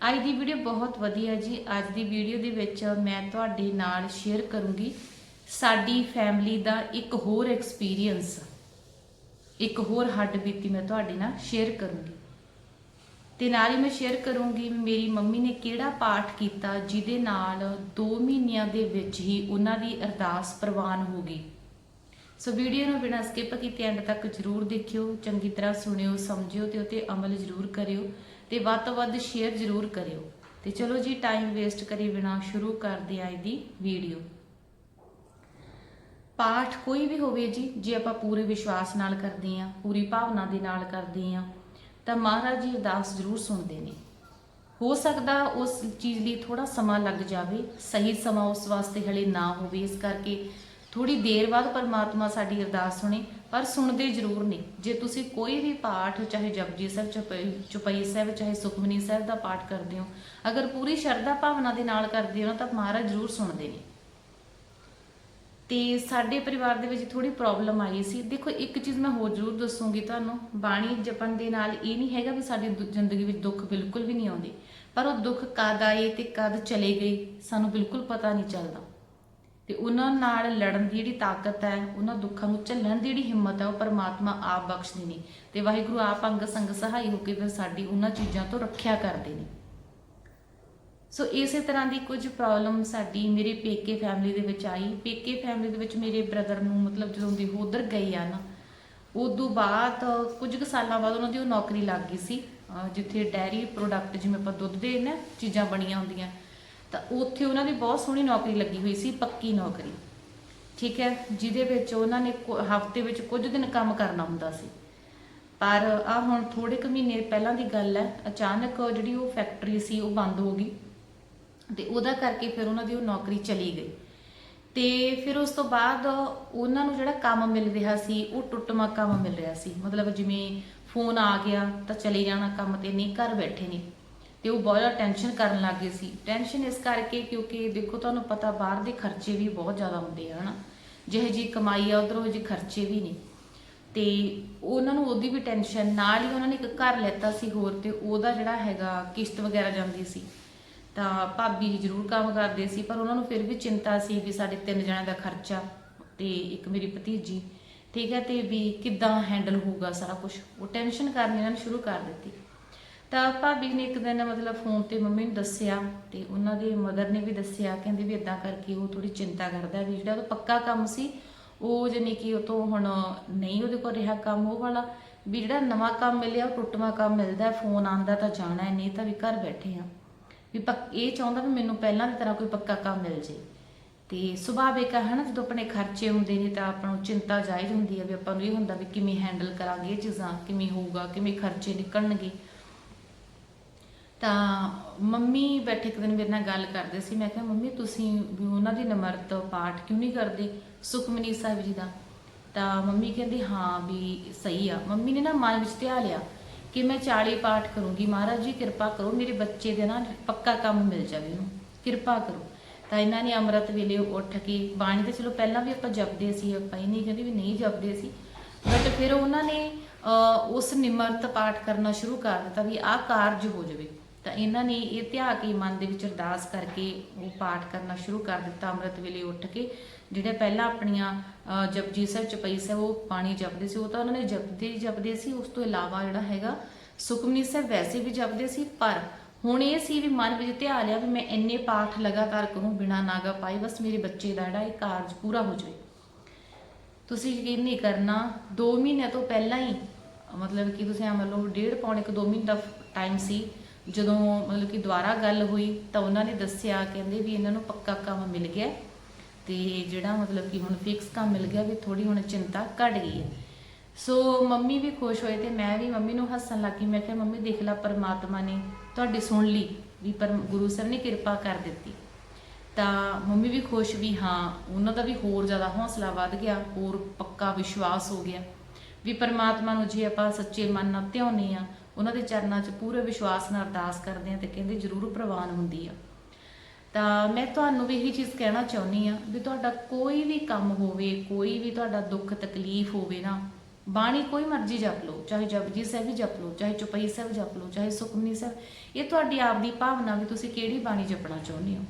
ਅੱਜ ਦੀ ਵੀਡੀਓ ਬਹੁਤ ਵਧੀਆ ਜੀ। ਅੱਜ ਦੀ ਵੀਡੀਓ ਦੇ ਵਿੱਚ ਮੈਂ ਤੁਹਾਡੇ ਨਾਲ ਸ਼ੇਅਰ ਕਰੂੰਗੀ ਸਾਡੀ ਫੈਮਿਲੀ ਦਾ ਇੱਕ ਹੋਰ ਐਕਸਪੀਰੀਅੰਸ ਇੱਕ ਹੋਰ ਹੱਡ ਬੀਤੀ ਮੈਂ ਤੁਹਾਡੇ ਨਾਲ ਸ਼ੇਅਰ ਕਰੂੰਗੀ। ਤੇ ਨਾਲ ਹੀ ਮੈਂ ਸ਼ੇਅਰ ਕਰੂੰਗੀ, ਮੇਰੀ ਮੰਮੀ ਨੇ ਕਿਹੜਾ ਪਾਠ ਕੀਤਾ ਜਿਹਦੇ ਨਾਲ 2 ਮਹੀਨਿਆਂ ਦੇ ਵਿੱਚ ਹੀ ਉਹਨਾਂ ਦੀ ਅਰਦਾਸ ਪ੍ਰਵਾਨ ਹੋ ਗਈ। ਸੋ ਵੀਡੀਓ ਨੂੰ ਬਿਨਾਂ ਸਕਿਪ ਕੀਤੇ ਐਂਡ ਤੱਕ ਜਰੂਰ ਦੇਖਿਓ, ਚੰਗੀ ਤਰ੍ਹਾਂ ਸੁਣਿਓ, ਸਮਝਿਓ ਤੇ ਉਤੇ ਅਮਲ ਜਰੂਰ ਕਰਿਓ। ਤੇ ਵੱਧ ਤੋਂ ਵੱਧ ਸ਼ੇਅਰ ਜਰੂਰ ਕਰਿਓ। ਤੇ ਚਲੋ ਜੀ ਟਾਈਮ ਵੇਸਟ ਕਰੀ ਬਿਨਾਂ ਸ਼ੁਰੂ ਕਰਦੇ ਆਂ ਇਹਦੀ ਵੀਡੀਓ ਪਾਠ ਕੋਈ ਵੀ ਹੋਵੇ ਜੀ, ਜੇ ਆਪਾਂ ਪੂਰੇ ਵਿਸ਼ਵਾਸ ਨਾਲ ਕਰਦੇ ਆਂ, ਪੂਰੀ ਭਾਵਨਾ ਦੇ ਨਾਲ ਕਰਦੇ ਆਂ, ਤਾਂ ਮਹਾਰਾਜ ਜੀ ਅਰਦਾਸ ਜ਼ਰੂਰ ਸੁਣਦੇ ਨੇ। ਹੋ ਸਕਦਾ ਉਸ ਚੀਜ਼ ਲਈ ਥੋੜਾ ਸਮਾਂ ਲੱਗ ਜਾਵੇ, ਸਹੀ ਸਮਾਂ ਉਸ ਵਾਸਤੇ ਹਲੇ ਨਾ ਹੋਵੇ, ਇਸ ਕਰਕੇ ਥੋੜੀ ਦੇਰ ਬਾਅਦ ਪਰਮਾਤਮਾ ਸਾਡੀ ਅਰਦਾਸ ਸੁਣੇ, ਪਰ ਸੁਣਦੇ ਜ਼ਰੂਰ ਨੇ। ਜੇ ਤੁਸੀਂ ਕੋਈ ਵੀ ਪਾਠ, ਚਾਹੇ ਜਪਜੀ ਸਾਹਿਬ, ਚੁਪਈ ਚੁਪਈ ਸਾਹਿਬ, ਚਾਹੇ ਸੁਖਮਨੀ ਸਾਹਿਬ ਦਾ ਪਾਠ ਕਰਦੇ ਹੋ, ਅਗਰ ਪੂਰੀ ਸ਼ਰਧਾ ਭਾਵਨਾ ਦੇ ਨਾਲ ਕਰਦੇ ਹੋ ਨਾ, ਤਾਂ ਮਹਾਰਾਜ ਜ਼ਰੂਰ ਸੁਣਦੇ ਨੇ। ਤੇ ਸਾਡੇ ਪਰਿਵਾਰ ਦੇ ਵਿੱਚ ਥੋੜੀ ਪ੍ਰੋਬਲਮ ਆਈ ਸੀ। ਦੇਖੋ, ਇੱਕ ਚੀਜ਼ ਮੈਂ ਹੋਰ ਜ਼ਰੂਰ ਦੱਸੂਗੀ ਤੁਹਾਨੂੰ। ਬਾਣੀ ਜਪਣ ਦੇ ਨਾਲ ਇਹ ਨਹੀਂ ਹੈਗਾ ਵੀ ਸਾਡੀ ਦੁ- ਜ਼ਿੰਦਗੀ ਵਿੱਚ ਦੁੱਖ ਬਿਲਕੁਲ ਵੀ ਨਹੀਂ ਆਉਂਦੇ। ਪਰ ਉਹ ਦੁੱਖ ਕਦ ਆਏ ਤੇ ਕਦ ਚਲੇ ਗਏ, ਸਾਨੂੰ ਬਿਲਕੁਲ ਪਤਾ ਨਹੀਂ ਚੱਲਦਾ। ਤੇ ਉਹਨਾਂ ਨਾਲ ਲੜਨ ਦੀ ਜਿਹੜੀ ਤਾਕਤ ਹੈ, ਉਹਨਾਂ ਦੁੱਖਾਂ ਨੂੰ ਝੱਲਣ ਦੀ ਜਿਹੜੀ ਹਿੰਮਤ ਹੈ, ਉਹ ਪਰਮਾਤਮਾ ਆਪ ਬਖਸ਼ਦੇ ਨੇ ਤੇ ਵਾਹਿਗੁਰੂ ਆਪ ਅੰਗ ਸੰਗ ਸਹਾਈ ਹੋ ਕੇ ਫਿਰ ਸਾਡੀ ਉਹਨਾਂ ਚੀਜ਼ਾਂ ਤੋਂ ਰੱਖਿਆ ਕਰਦੇ ਨੇ। ਸੋ ਇਸੇ ਤਰ੍ਹਾਂ ਦੀ ਕੁਝ ਪ੍ਰੋਬਲਮ ਸਾਡੀ ਮੇਰੇ ਪੇਕੇ ਫੈਮਿਲੀ ਦੇ ਵਿੱਚ ਆਈ। ਪੇਕੇ ਫੈਮਿਲੀ ਦੇ ਵਿੱਚ ਮੇਰੇ ਬ੍ਰਦਰ ਨੂੰ ਮਤਲਬ ਜਦੋਂ ਦੀ ਉਹ ਉਧਰ ਗਏ ਆ ਨਾ, ਉਦੋਂ ਬਾਅਦ ਕੁਝ ਕੁ ਸਾਲਾਂ ਬਾਅਦ ਉਹਨਾਂ ਦੀ ਉਹ ਨੌਕਰੀ ਲੱਗ ਗਈ ਸੀ। ਜਿੱਥੇ ਡੈਰੀ ਪ੍ਰੋਡਕਟ ਜਿਵੇਂ ਆਪਾਂ ਦੁੱਧ ਦੇ ਨਾ ਚੀਜ਼ਾਂ ਬਣੀਆਂ ਹੁੰਦੀਆਂ। ਤਾਂ ਉੱਥੇ ਉਹਨਾਂ ਦੀ ਬਹੁਤ ਸੋਹਣੀ ਨੌਕਰੀ ਲੱਗੀ ਹੋਈ ਸੀ, ਪੱਕੀ ਨੌਕਰੀ। ਠੀਕ ਹੈ, ਜਿਹਦੇ ਵਿੱਚ ਉਹਨਾਂ ਨੇ ਹਫ਼ਤੇ ਵਿੱਚ ਕੁਝ ਦਿਨ ਕੰਮ ਕਰਨਾ ਹੁੰਦਾ ਸੀ। ਪਰ ਆ ਹੁਣ ਥੋੜੇ ਕੁ ਮਹੀਨੇ ਪਹਿਲਾਂ ਦੀ ਗੱਲ ਹੈ, ਅਚਾਨਕ ਜਿਹੜੀ ਉਹ ਫੈਕਟਰੀ ਸੀ ਉਹ ਬੰਦ ਹੋ ਗਈ ਤੇ ਉਹਦਾ ਕਰਕੇ ਫਿਰ ਉਹਨਾਂ ਦੀ ਉਹ ਨੌਕਰੀ ਚਲੀ ਗਈ। ਤੇ ਫਿਰ ਉਸ ਤੋਂ ਬਾਅਦ ਉਹਨਾਂ ਨੂੰ ਜਿਹੜਾ ਕੰਮ ਮਿਲ ਰਿਹਾ ਸੀ, ਉਹ ਟੁੱਟਮਾ ਕੰਮ ਮਿਲ ਰਿਹਾ ਸੀ। ਮਤਲਬ ਜਿਵੇਂ ਫੋਨ ਆ ਗਿਆ ਤਾਂ ਚਲੇ ਜਾਣਾ ਕੰਮ ਤੇ, ਨਹੀਂ ਘਰ ਬੈਠੇ ਨੇ। ਤੇ ਉਹ ਬਹੁਤ ਜ਼ਿਆਦਾ ਟੈਨਸ਼ਨ ਕਰਨ ਲੱਗ ਗਏ ਸੀ। ਟੈਨਸ਼ਨ ਇਸ ਕਰਕੇ ਕਿਉਂਕਿ ਦੇਖੋ ਤੁਹਾਨੂੰ ਪਤਾ ਬਾਹਰ ਦੇ ਖਰਚੇ ਵੀ ਬਹੁਤ ਜ਼ਿਆਦਾ ਹੁੰਦੇ ਆ, ਹਨਾ। ਜਿਹੇ ਜੀ ਕਮਾਈ ਆ, ਉਧਰੋਂ ਜਿਹੇ ਖਰਚੇ ਵੀ ਨੇ। ਤੇ ਉਹਨਾਂ ਨੂੰ ਉਹਦੀ ਵੀ ਟੈਨਸ਼ਨ ਨਾਲ ਹੀ ਉਹਨਾਂ ਨੇ ਇੱਕ ਘਰ ਲੈਤਾ ਸੀ ਹੋਰ ਤੇ ਉਹਦਾ ਜਿਹੜਾ ਹੈਗਾ ਕਿਸ਼ਤ ਵਗੈਰਾ ਜਾਂਦੀ ਸੀ। ਤਾਂ ਭਾਬੀ ਜੀ ਜ਼ਰੂਰ ਕੰਮ ਕਰਦੇ ਸੀ, ਪਰ ਉਹਨਾਂ ਨੂੰ ਫਿਰ ਵੀ ਚਿੰਤਾ ਸੀ ਵੀ ਸਾਡੇ ਤਿੰਨ ਜਣਿਆਂ ਦਾ ਖਰਚਾ ਤੇ ਇੱਕ ਮੇਰੀ ਭਤੀਜੀ, ਠੀਕ ਹੈ, ਤੇ ਵੀ ਕਿੱਦਾਂ ਹੈਂਡਲ ਹੋਊਗਾ ਸਾਰਾ ਕੁਝ ਉਹ ਟੈਨਸ਼ਨ ਕਰਨੀ ਇਹਨਾਂ ਨੇ ਸ਼ੁਰੂ ਕਰ ਦਿੱਤੀ। ਤਾਂ ਭਾਬੀ ਨੇ ਇੱਕ ਦਿਨ ਮਤਲਬ ਫੋਨ ਤੇ ਮੰਮੀ ਨੂੰ ਦੱਸਿਆ ਤੇ ਉਹਨਾਂ ਦੇ ਮਦਰ ਨੇ ਵੀ ਦੱਸਿਆ ਕਹਿੰਦੇ ਵੀ ਇਦਾਂ ਕਰਕੇ ਉਹ ਥੋੜੀ ਚਿੰਤਾ ਕਰਦਾ ਵੀ ਜਿਹੜਾ ਉਹ ਪੱਕਾ ਕੰਮ ਸੀ ਉਹ ਜਾਨੀ ਕਿ ਉਹ ਤੋਂ ਹੁਣ ਨਹੀਂ ਉਹਦੇ ਕੋਲ ਰਿਹਾ ਕੰਮ ਉਹ ਵਾਲਾ ਵੀ ਜਿਹੜਾ ਨਵਾਂ ਕੰਮ ਮਿਲਿਆ ਉਹ ਟੁੱਟਵਾਂ ਕੰਮ ਮਿਲਦਾ ਫੋਨ ਆਂਦਾ ਤਾਂ ਜਾਣਾ ਹੈ, ਨਹੀਂ ਤਾਂ ਵੀ ਘਰ ਬੈਠੇ ਆ ਵੀ ਪੱਕ ਇਹ ਚਾਹੁੰਦਾ ਵੀ ਮੈਨੂੰ ਪਹਿਲਾਂ ਦੀ ਤਰ੍ਹਾਂ ਕੋਈ ਪੱਕਾ ਕੰਮ ਮਿਲ ਜੇ ਤੇ ਸੁਭਾਵਿਕ ਹੈ ਹਨਾ ਜਦੋਂ ਆਪਣੇ ਖਰਚੇ ਹੁੰਦੇ ਨੇ ਤਾਂ ਆਪਾਂ ਨੂੰ ਚਿੰਤਾ ਜਾਇਜ਼ ਹੁੰਦੀ ਹੈ ਵੀ ਆਪਾਂ ਨੂੰ ਇਹ ਹੁੰਦਾ ਵੀ ਕਿਵੇਂ ਹੈਂਡਲ ਕਰਾਂਗੇ ਇਹ ਚੀਜ਼ਾਂ ਕਿਵੇਂ ਹੋਊਗਾ ਕਿਵੇਂ ਖਰਚੇ ਨਿਕਲਣਗੇ। ਤਾਂ ਮੰਮੀ ਬੈਠੇ ਇੱਕ ਦਿਨ ਮੇਰੇ ਨਾਲ ਗੱਲ ਕਰਦੇ ਸੀ, ਮੈਂ ਕਿਹਾ, ਮੰਮੀ, ਤੁਸੀਂ ਵੀ ਉਹਨਾਂ ਦੀ ਨਿਮਰਤ ਪਾਠ ਕਿਉਂ ਨਹੀਂ ਕਰਦੇ, ਸੁਖਮਨੀ ਸਾਹਿਬ ਜੀ ਦਾ? ਤਾਂ ਮੰਮੀ ਕਹਿੰਦੀ, ਹਾਂ ਵੀ ਸਹੀ ਆ। ਮੰਮੀ ਨੇ ਨਾ ਮਨ ਵਿੱਚ ਧਿਆ ਲਿਆ ਕਿ ਮੈਂ 40 ਪਾਠ ਕਰੂੰਗੀ। ਮਹਾਰਾਜ ਜੀ, ਕਿਰਪਾ ਕਰੋ, ਮੇਰੇ ਬੱਚੇ ਦੇ ਨਾ ਪੱਕਾ ਕੰਮ ਮਿਲ ਜਾਵੇ ਉਹਨੂੰ ਕਿਰਪਾ ਕਰੋ। ਤਾਂ ਇਹਨਾਂ ਨੇ ਅੰਮ੍ਰਿਤ ਵੇਲੇ ਉੱਠ ਕੇ ਬਾਣੀ ਤੇ ਚਲੋ ਪਹਿਲਾਂ ਵੀ ਆਪਾਂ ਜਪਦੇ ਸੀ, ਆਪਾਂ ਇਹ ਨਹੀਂ ਕਹਿੰਦੇ ਵੀ ਨਹੀਂ ਜਪਦੇ ਸੀ। ਬਟ ਫਿਰ ਉਹਨਾਂ ਨੇ ਉਸ ਨਿਮਰਤ ਪਾਠ ਕਰਨਾ ਸ਼ੁਰੂ ਕਰ ਦਿੱਤਾ ਵੀ ਆਹ ਕਾਰਜ ਹੋ ਜਾਵੇ। ਤਾਂ ਇਹਨਾਂ ਨੇ ਇਹ ਧਿਆ ਕੇ ਮਨ ਦੇ ਵਿੱਚ ਅਰਦਾਸ ਕਰਕੇ ਉਹ ਪਾਠ ਕਰਨਾ ਸ਼ੁਰੂ ਕਰ ਦਿੱਤਾ ਅੰਮ੍ਰਿਤ ਵੇਲੇ ਉੱਠ ਕੇ। ਜਿਹੜੇ ਪਹਿਲਾਂ ਆਪਣੀਆਂ ਅਹ, ਜਪਜੀ ਸਾਹਿਬ ਚਪਈ ਸਾਹਿਬ ਉਹ ਪਾਣੀ ਜਪਦੇ ਸੀ ਉਹ ਤਾਂ ਉਹਨਾਂ ਨੇ ਜਪਦੇ ਹੀ ਜਪਦੇ ਸੀ। ਉਸ ਤੋਂ ਇਲਾਵਾ ਜਿਹੜਾ ਹੈਗਾ ਸੁਖਮਨੀ ਸਾਹਿਬ ਵੈਸੇ ਵੀ ਜਪਦੇ ਸੀ ਪਰ ਹੁਣ ਇਹ ਸੀ ਵੀ ਮਨ ਵਿੱਚ ਧਿਆ ਲਿਆ ਵੀ ਮੈਂ ਇੰਨੇ ਪਾਠ ਲਗਾਤਾਰ ਕਰੂੰ ਬਿਨਾ ਨਾਗਾ ਪਾਈ ਬਸ ਮੇਰੇ ਬੱਚੇ ਦਾ ਜਿਹੜਾ ਇਹ ਕਾਰਜ ਪੂਰਾ ਹੋ ਜਾਵੇ। ਤੁਸੀਂ ਯਕੀਨ ਨਹੀਂ ਕਰਨਾ 2 ਮਹੀਨਿਆਂ ਤੋਂ ਪਹਿਲਾਂ ਹੀ ਮਤਲਬ ਕਿ ਤੁਸੀਂ ਮੰਨ ਲਓ ਡੇਢ ਪੌਣੇ ਕੁ 2 ਮਹੀਨੇ ਦਾ ਟਾਈਮ ਸੀ ਜਦੋਂ ਮਤਲਬ ਕਿ ਦੁਬਾਰਾ ਗੱਲ ਹੋਈ ਤਾਂ ਉਹਨਾਂ ਨੇ ਦੱਸਿਆ, ਕਹਿੰਦੇ ਵੀ ਇਹਨਾਂ ਨੂੰ ਪੱਕਾ ਕੰਮ ਮਿਲ ਗਿਆ ਤੇ ਜਿਹੜਾ ਮਤਲਬ ਕਿ ਹੁਣ ਫਿਕਸ ਕੰਮ ਮਿਲ ਗਿਆ ਵੀ ਥੋੜੀ ਹੁਣ ਚਿੰਤਾ ਘਟ ਗਈ ਹੈ। ਸੋ ਮੰਮੀ ਵੀ ਖੁਸ਼ ਹੋਏ ਤੇ ਮੈਂ ਵੀ ਮੰਮੀ ਨੂੰ ਹੱਸਣ ਲੱਗੀ, ਮੈਂ ਕਿਹਾ, ਮੰਮੀ, ਦੇਖ ਲੈ, ਪਰਮਾਤਮਾ ਨੇ ਤੁਹਾਡੀ ਸੁਣ ਲਈ ਵੀ ਪਰ ਗੁਰੂ ਸਾਹਿਬ ਨੇ ਕਿਰਪਾ ਕਰ ਦਿੱਤੀ। ਤਾਂ ਮੰਮੀ ਵੀ ਖੁਸ਼ ਵੀ, ਹਾਂ, ਉਹਨਾਂ ਦਾ ਵੀ ਹੋਰ ਜ਼ਿਆਦਾ ਹੌਸਲਾ ਵੱਧ ਗਿਆ, ਹੋਰ ਪੱਕਾ ਵਿਸ਼ਵਾਸ ਹੋ ਗਿਆ ਵੀ ਪਰਮਾਤਮਾ ਨੂੰ ਜੇ ਆਪਾਂ ਸੱਚੇ ਮਨ ਨਾਲ ਧਿਆਉਂਦੇ ਆ ਉਹਨਾਂ ਦੇ ਚਰਨਾਂ 'ਚ ਪੂਰੇ ਵਿਸ਼ਵਾਸ ਨਾਲ ਅਰਦਾਸ ਕਰਦੇ ਆ ਤੇ ਕਹਿੰਦੇ ਜ਼ਰੂਰ ਪ੍ਰਵਾਨ ਹੁੰਦੀ ਆ। ਤਾਂ ਮੈਂ ਤੁਹਾਨੂੰ ਵੀ ਇਹੀ ਚੀਜ਼ ਕਹਿਣਾ ਚਾਹੁੰਦੀ ਆ ਵੀ ਤੁਹਾਡਾ ਕੋਈ ਵੀ ਕੰਮ ਹੋਵੇ, ਕੋਈ ਵੀ ਤੁਹਾਡਾ ਦੁੱਖ, ਤਕਲੀਫ ਹੋਵੇ ਨਾ, ਬਾਣੀ ਕੋਈ ਮਰਜ਼ੀ ਜਪ ਲਓ, ਚਾਹੇ ਜਪਜੀ ਸਾਹਿਬ ਵੀ ਜਪ ਲਓ, ਚਾਹੇ ਚੁਪਈ ਸਾਹਿਬ ਜਪ ਲਓ, ਚਾਹੇ ਸੁਖਮਨੀ ਸਾਹਿਬ, ਇਹ ਤੁਹਾਡੀ ਆਪ ਦੀ ਭਾਵਨਾ ਵੀ ਤੁਸੀਂ ਕਿਹੜੀ ਬਾਣੀ ਜਪਣਾ ਚਾਹੁੰਦੇ ਹੋ।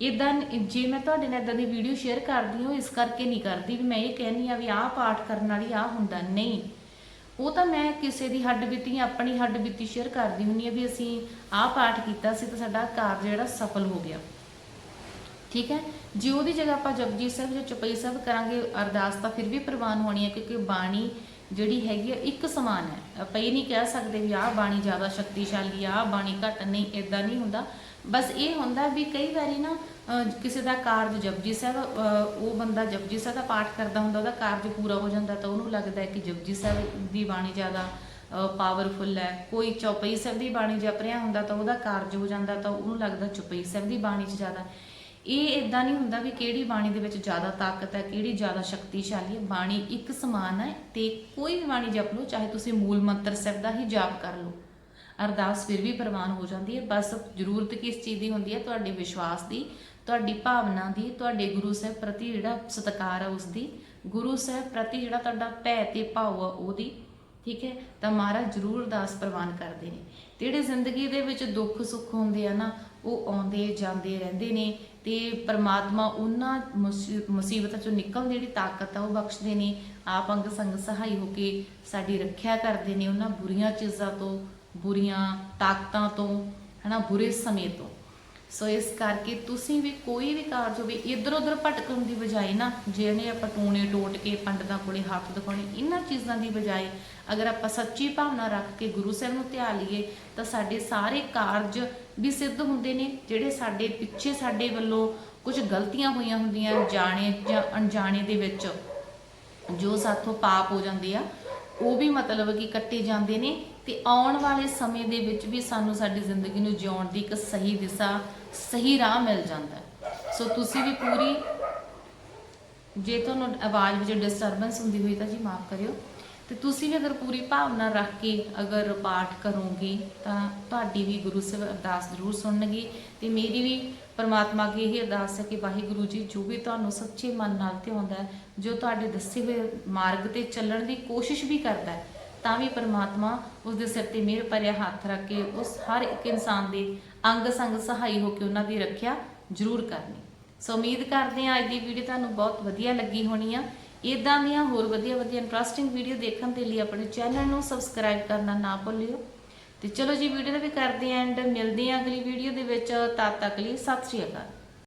ਇਦਾਂ ਜੇ ਮੈਂ ਤੁਹਾਡੇ ਨਾਲ ਇਦਾਂ ਦੀ ਵੀਡੀਓ ਸ਼ੇਅਰ ਕਰਦੀ ਹਾਂ ਇਸ ਕਰਕੇ ਨਹੀਂ ਕਰਦੀ ਵੀ ਮੈਂ ਇਹ ਕਹਿੰਦੀ ਆ ਵੀ ਆਹ ਪਾਠ ਕਰਨ ਵਾਲੀ ਆਹ ਹੁੰਦਾ, ਨਹੀਂ। ਉਹ ਤਾਂ ਮੈਂ ਕਿਸੇ ਦੀ ਹੱਡ ਬੀਤੀ ਆਪਣੀ ਹੱਡ ਬੀਤੀ ਸ਼ੇਅਰ ਕਰਦੀ ਹੁੰਨੀ ਆ ਵੀ ਅਸੀਂ ਆਹ ਪਾਠ ਕੀਤਾ ਸੀ ਤਾਂ ਸਾਡਾ ਕਾਰਜ ਜਿਹੜਾ ਸਫਲ ਹੋ ਗਿਆ। ਠੀਕ ਹੈ? ਜੇ ਉਹਦੀ ਜਗ੍ਹਾ ਆਪਾਂ ਜਪਜੀ ਸਾਹਿਬ ਜਾਂ ਚੁਪਈ ਸਾਹਿਬ ਕਰਾਂਗੇ, ਅਰਦਾਸ ਤਾਂ ਫਿਰ ਵੀ ਪ੍ਰਵਾਨ ਹੋਣੀ ਹੈ ਕਿਉਂਕਿ ਬਾਣੀ ਜਿਹੜੀ ਹੈਗੀ ਆ, ਇੱਕ ਸਮਾਨ ਹੈ। ਆਪਾਂ ਇਹ ਨਹੀਂ ਕਹਿ ਸਕਦੇ ਵੀ ਆਹ ਬਾਣੀ ਜ਼ਿਆਦਾ ਸ਼ਕਤੀਸ਼ਾਲੀ ਆ, ਆਹ ਬਾਣੀ ਘੱਟ, ਨਹੀਂ ਇਦਾਂ ਨਹੀਂ ਹੁੰਦਾ। ਬਸ ਇਹ ਹੁੰਦਾ ਵੀ ਕਈ ਵਾਰੀ ਨਾ ਕਿਸੇ ਦਾ ਕਾਰਜ ਜਪਜੀ ਸਾਹਿਬ ਉਹ ਬੰਦਾ ਜਪਜੀ ਸਾਹਿਬ ਦਾ ਪਾਠ ਕਰਦਾ ਹੁੰਦਾ, ਉਹਦਾ ਕਾਰਜ ਪੂਰਾ ਹੋ ਜਾਂਦਾ ਤਾਂ ਉਹਨੂੰ ਲੱਗਦਾ ਹੈ ਕਿ ਜਪਜੀ ਸਾਹਿਬ ਦੀ ਬਾਣੀ ਜ਼ਿਆਦਾ ਪਾਵਰਫੁਲ ਹੈ। ਕੋਈ ਚੌਪਈ ਸਾਹਿਬ ਦੀ ਬਾਣੀ ਜਪ ਰਿਹਾ ਹੁੰਦਾ ਤਾਂ ਉਹਦਾ ਕਾਰਜ ਹੋ ਜਾਂਦਾ ਤਾਂ ਉਹਨੂੰ ਲੱਗਦਾ ਚੌਪਈ ਸਾਹਿਬ ਦੀ ਬਾਣੀ 'ਚ ਜ਼ਿਆਦਾ। ਇਹ ਇਦਾਂ ਨਹੀਂ ਹੁੰਦਾ ਵੀ ਕਿਹੜੀ ਬਾਣੀ ਦੇ ਵਿੱਚ ਜ਼ਿਆਦਾ ਤਾਕਤ ਹੈ, ਕਿਹੜੀ ਜ਼ਿਆਦਾ ਸ਼ਕਤੀਸ਼ਾਲੀ ਹੈ। ਬਾਣੀ ਇੱਕ ਸਮਾਨ ਹੈ ਤੇ ਕੋਈ ਵੀ ਬਾਣੀ ਜਪ ਲਓ, ਚਾਹੇ ਤੁਸੀਂ ਮੂਲ ਮੰਤਰ ਸਾਹਿਬ ਦਾ ਹੀ ਜਾਪ ਕਰ ਲਓ। ਅਰਦਾਸ ਫਿਰ ਵੀ ਪ੍ਰਵਾਨ ਹੋ ਜਾਂਦੀ ਹੈ। ਬਸ ਜ਼ਰੂਰਤ ਕਿਸ ਚੀਜ਼ ਦੀ ਹੁੰਦੀ ਹੈ? ਤੁਹਾਡੇ ਵਿਸ਼ਵਾਸ ਦੀ, ਤੁਹਾਡੀ ਭਾਵਨਾ ਦੀ, ਤੁਹਾਡੇ ਗੁਰੂ ਸਾਹਿਬ ਪ੍ਰਤੀ ਜਿਹੜਾ ਸਤਿਕਾਰ ਹੈ ਉਸ ਦੀ। ਗੁਰੂ ਸਾਹਿਬ ਪ੍ਰਤੀ ਜਿਹੜਾ ਤੁਹਾਡਾ ਭੈ ਤੇ ਭਾਵ ਆ ਉਹਦੀ, ਠੀਕ ਹੈ? ਤਾਂ ਮਹਾਰਾਜ ਜ਼ਰੂਰ ਅਰਦਾਸ ਪ੍ਰਵਾਨ ਕਰਦੇ ਨੇ। ਤੇ ਜਿਹੜੇ ਜ਼ਿੰਦਗੀ ਦੇ ਵਿੱਚ ਦੁੱਖ ਸੁੱਖ ਹੁੰਦੇ ਆ ਨਾ, ਉਹ ਆਉਂਦੇ ਜਾਂਦੇ ਰਹਿੰਦੇ ਨੇ ਤੇ ਪਰਮਾਤਮਾ ਉਹਨਾਂ ਮੁਸੀ- ਮੁਸੀਬਤਾਂ ਚੋਂ ਨਿਕਲਣ ਦੀ ਜਿਹੜੀ ਤਾਕਤ ਆ, ਉਹ ਬਖਸ਼ਦੇ ਨੇ। ਆਪ ਅੰਗ ਸੰਗ ਸਹਾਈ ਹੋ ਕੇ ਸਾਡੀ ਰੱਖਿਆ ਕਰਦੇ ਨੇ ਉਹਨਾਂ ਬੁਰੀਆਂ ਚੀਜ਼ਾਂ ਤੋਂ, ਬੁਰੀਆਂ ਤਾਕਤਾਂ ਤੋਂ, ਹਨਾ, ਬੁਰੇ ਸਮੇਂ ਤੋਂ। ਸੋ ਇਸ ਕਰਕੇ ਤੁਸੀਂ ਵੀ ਕੋਈ ਵੀ ਕਾਰਜ ਹੋਵੇ ਇਧਰ ਉਧਰ ਭਟਕਣ ਦੀ ਬਜਾਏ ਨਾ ਜਿਹਨੇ ਆਪਾਂ ਟੂਣੇ ਟੋਟ ਕੇ ਪੰਡਤਾਂ ਕੋਲੇ ਹੱਥ ਦਿਖਾਉਣੇ, ਇਹਨਾਂ ਚੀਜ਼ਾਂ ਦੀ ਬਜਾਏ ਅਗਰ ਆਪਾਂ ਸੱਚੀ ਭਾਵਨਾ ਰੱਖ ਕੇ ਗੁਰੂ ਸਾਹਿਬ ਨੂੰ ਧਿਆ ਲਈਏ, ਤਾਂ ਸਾਡੇ ਸਾਰੇ ਕਾਰਜ ਵੀ ਸਿੱਧ ਹੁੰਦੇ ਨੇ, ਜਿਹੜੇ ਸਾਡੇ ਪਿੱਛੇ ਸਾਡੇ ਵੱਲੋਂ ਕੁਝ ਗਲਤੀਆਂ ਹੋਈਆਂ ਹੁੰਦੀਆਂ, ਜਾਣੇ ਜਾਂ ਅਣਜਾਣੇ ਦੇ ਵਿੱਚ, ਜੋ ਸਾਥੋਂ ਪਾਪ ਹੋ ਜਾਂਦੇ ਆ, ਉਹ ਵੀ ਮਤਲਬ ਕਿ ਕੱਟੇ ਜਾਂਦੇ ਨੇ ਤੇ ਆਉਣ ਵਾਲੇ ਸਮੇਂ ਦੇ ਵਿੱਚ ਵੀ ਸਾਨੂੰ ਸਾਡੀ ਜ਼ਿੰਦਗੀ ਨੂੰ ਜਿਉਣ ਦੀ ਇੱਕ ਸਹੀ ਦਿਸ਼ਾ, ਸਹੀ ਰਾਹ ਮਿਲ ਜਾਂਦਾ ਹੈ। ਸੋ ਤੁਸੀਂ ਵੀ ਪੂਰੀ, ਜੇ ਤੁਹਾਨੂੰ ਆਵਾਜ਼ ਵਿੱਚ ਡਿਸਟਰਬੈਂਸ ਹੁੰਦੀ ਹੋਈ ਤਾਂ ਜੀ ਮਾਫ ਕਰਿਓ ਤੇ ਤੁਸੀਂ ਵੀ ਅਗਰ ਪੂਰੀ ਭਾਵਨਾ ਰੱਖ ਕੇ ਅਗਰ ਪਾਠ ਕਰੋਗੇ ਤਾਂ ਤੁਹਾਡੀ ਵੀ ਗੁਰੂ ਸਾਹਿਬ ਅਰਦਾਸ ਜ਼ਰੂਰ ਸੁਣਨਗੇ ਤੇ ਮੇਰੀ ਵੀ ਪਰਮਾਤਮਾ ਅੱਗੇ ਇਹ ਅਰਦਾਸ ਹੈ ਕਿ ਵਾਹਿਗੁਰੂ ਜੀ, ਜੋ ਵੀ ਤੁਹਾਨੂੰ ਸੱਚੇ ਮਨ ਨਾਲ ਧਿਆਉਂਦਾ ਹੈ, ਜੋ ਤੁਹਾਡੇ ਦੱਸੇ ਹੋਏ ਮਾਰਗ ਤੇ ਚੱਲਣ ਦੀ ਕੋਸ਼ਿਸ਼ ਵੀ ਕਰਦਾ ਹੈ ਤਾਂ ਵੀ ਪਰਮਾਤਮਾ ਉਸ ਦੇ ਸਿਰ ਤੇ ਮਿਹਰ ਭਰਿਆ ਹੱਥ ਰੱਖ ਕੇ ਉਸ ਹਰ ਇੱਕ ਇਨਸਾਨ ਦੇ ਅੰਗ ਸੰਗ ਸਹਾਈ ਹੋ ਕੇ ਉਹਨਾਂ ਦੀ ਰੱਖਿਆ ਜ਼ਰੂਰ ਕਰਨੀ। ਸੋ ਉਮੀਦ ਕਰਦੇ ਹਾਂ ਅੱਜ ਦੀ ਵੀਡੀਓ ਤੁਹਾਨੂੰ ਬਹੁਤ ਵਧੀਆ ਲੱਗੀ ਹੋਣੀ ਆ। ਇਦਾਂ ਦੀਆਂ ਹੋਰ ਵਧੀਆ ਵਧੀਆ ਇੰਟਰਸਟਿੰਗ ਵੀਡੀਓ ਦੇਖਣ ਦੇ ਲਈ ਆਪਣੇ ਚੈਨਲ ਨੂੰ ਸਬਸਕ੍ਰਾਈਬ ਕਰਨਾ ਨਾ ਭੁੱਲਿਓ। ਤੇ ਚਲੋ ਜੀ ਵੀਡੀਓ ਦਾ ਵੀ ਕਰਦੇ ਐਂਡ ਮਿਲਦੇ ਆਂ ਅਗਲੀ ਵੀਡੀਓ ਦੇ ਵਿੱਚ। ਤਦ ਤੱਕ ਲਈ ਸਤਿ ਸ਼੍ਰੀ ਅਕਾਲ।